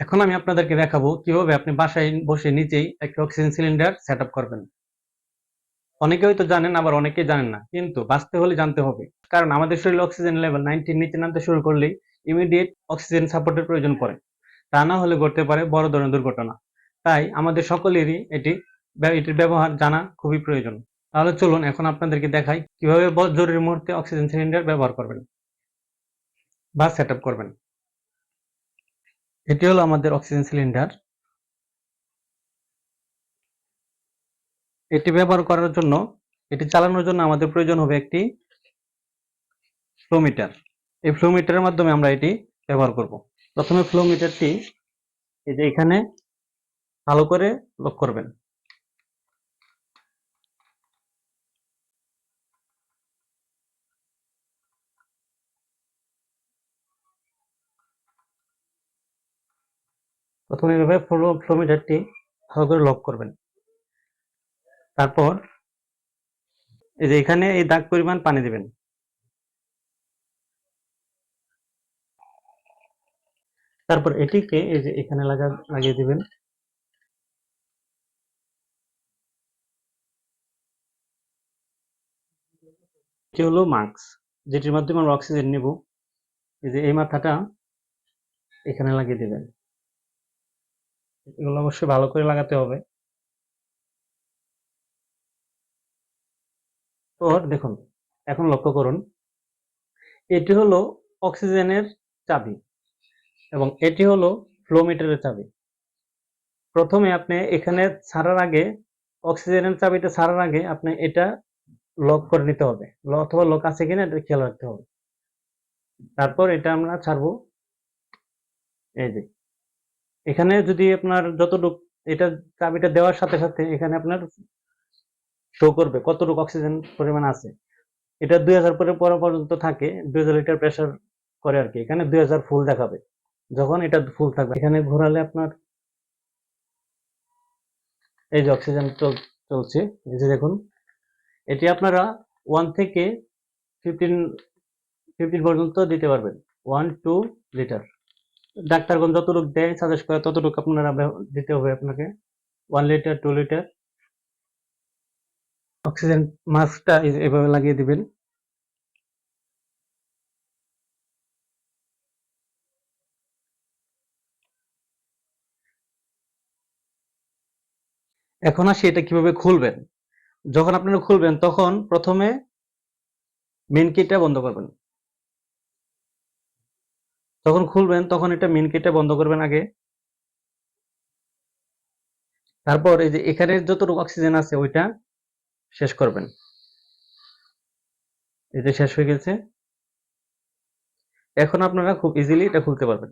এখন আমি আপনাদেরকে দেখাবো কীভাবে আপনি বাসায় বসে নিজেই একটা অক্সিজেন সিলিন্ডার সেট করবেন। অনেকে হয়তো জানেন, আবার অনেকেই জানেন না, কিন্তু বাঁচতে হলে জানতে হবে। কারণ আমাদের শরীরে অক্সিজেন লেভেল নাইনটির নিচে নামতে শুরু করলেই ইমিডিয়েট অক্সিজেন সাপোর্টের প্রয়োজন পড়ে। তা না হলে ঘটতে পারে বড় ধরনের দুর্ঘটনা। তাই আমাদের সকলেরই এটি এটির ব্যবহার জানা খুবই প্রয়োজন। তাহলে চলুন এখন আপনাদেরকে দেখাই কীভাবে জরুরি মুহূর্তে অক্সিজেন সিলিন্ডার ব্যবহার করবেন বা সেট করবেন। এটি হলো আমাদের অক্সিজেন সিলিন্ডার। এটি ব্যবহার করার জন্য, এটি চালানোর জন্য আমাদের প্রয়োজন হবে একটি ফ্লোমিটার। এই ফ্লোমিটারের মাধ্যমে আমরা এটি ব্যবহার করব। প্রথমে ফ্লোমিটারটি এই যে এখানে ভালো করে লক করবেন। প্রথমে এভাবে ফ্লো মিটারটি ভালো করে লক করবেন। তারপর এই যে এখানে এই দাগ পরিমাণ পানি দিবেন। তারপর এটিকে এই যে এখানে লাগা, লাগিয়ে দিবেন। এটি হলো মাস্ক যেটির মাধ্যমে আমরা অক্সিজেন নেব। এই যে এই মাথাটা এখানে লাগিয়ে দিবেন। এগুলো অবশ্যই ভালো করে লাগাতে হবে। তো দেখুন, এখন লক্ষ্য করুন, এটি হলো অক্সিজেনের চাবি এবং এটি হলো ফ্লো মিটারের চাবি। প্রথমে আপনি এখানে ছাড়ার আগে, অক্সিজেনের চাবিটা ছাড়ার আগে আপনি এটা লক করে নিতে হবে। অথবা লক আছে কিনা এটা খেয়াল রাখতে হবে। তারপর এটা আমরা ছাড়বো। এই যে এখানে যদি আপনার যতটুক এটা চাবিটা দেওয়ার সাথে সাথে এখানে আপনার শো করবে কতটুকু অক্সিজেন পরিমাণ আছে। এটা দুই হাজার পরে পর পর্যন্ত থাকে, দুই হাজার লিটার প্রেশার করে আর কি এখানে দুই হাজার ফুল দেখাবে। যখন এটা ফুল থাকবে, এখানে ঘোরালে আপনার এই যে অক্সিজেন চল- চলছে, এই যে দেখুন, এটি আপনারা ওয়ান থেকে ফিফটিন ফিফটিন পর্যন্ত দিতে পারবেন ওয়ান টু লিটার ডাক্তারগণ যতটুকু দেয় সাজেস্ট করে ততটুকু আপনারা দিতে হবে আপনাকে। One litre two litre oxygen মাস্কটা এভাবে লাগিয়ে দিবেন। এখন আসি এটা কীভাবে খুলবেন। যখন আপনারা খুলবেন, তখন প্রথমে মেন কিটা বন্ধ করবেন। যখন খুলবেন, তখন এটা মেন কিটা বন্ধ করবেন আগে। তারপর এই যে এখানে যতটুকু অক্সিজেন আছে, ওইটা শেষ করবেন। এই যে শেষ হয়ে গেছে। এখন আপনারা খুব ইজিলি এটা খুলতে পারবেন।